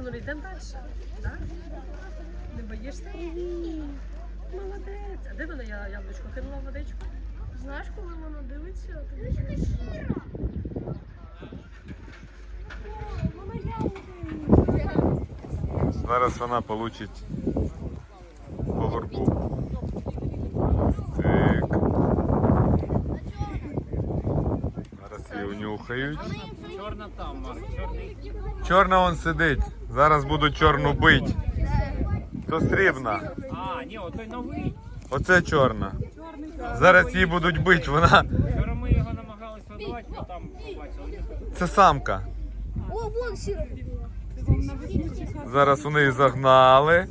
Синулі, йдемо далі. Да? Не боїшся? Молодець. А де вона я яблучко кинула в водичку? Знаєш, коли вона дивиться, то Зараз вона получить по горбу. Так. Зараз її унюхають. Чорна там. Чорна он сидить. Зараз будуть чорну бить. То срібна. А, ні, отой новий. Оце чорна. Зараз її будуть бити. Вона. Вчора ми його намагались годувати, ми там побачили. Це самка. О, вон сіра. Зараз вони її загнали.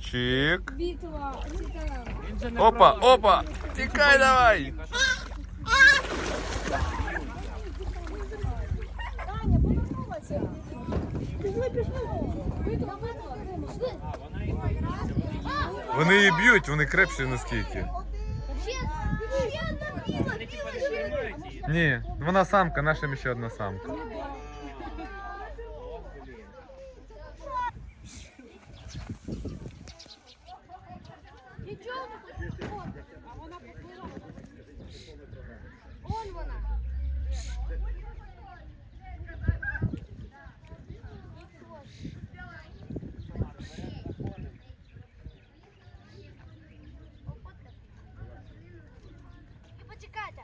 Чик. Бітва. Він же не Опа, опа! Тікай давай! Таня, повернулася. Вони її б'ють, вони крепші наскільки. Ні, вона самка, наша ще одна самка. Нічого Почекайте.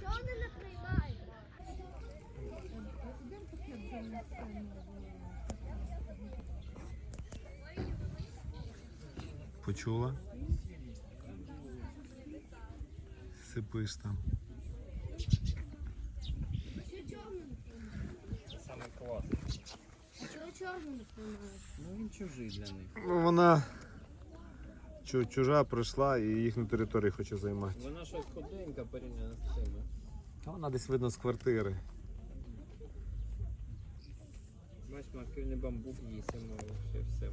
Чого вони не приймають? Почула? Сипиш там. Саме клас. Чого чорну не приймають? Ну він чужий для них. Ну, вона чужа прийшла і їхню територію хоче займати. Вона щось худенька порівняно з цими. Та Вона десь видно з квартири. Бач, активний бамбук їсть, все, все.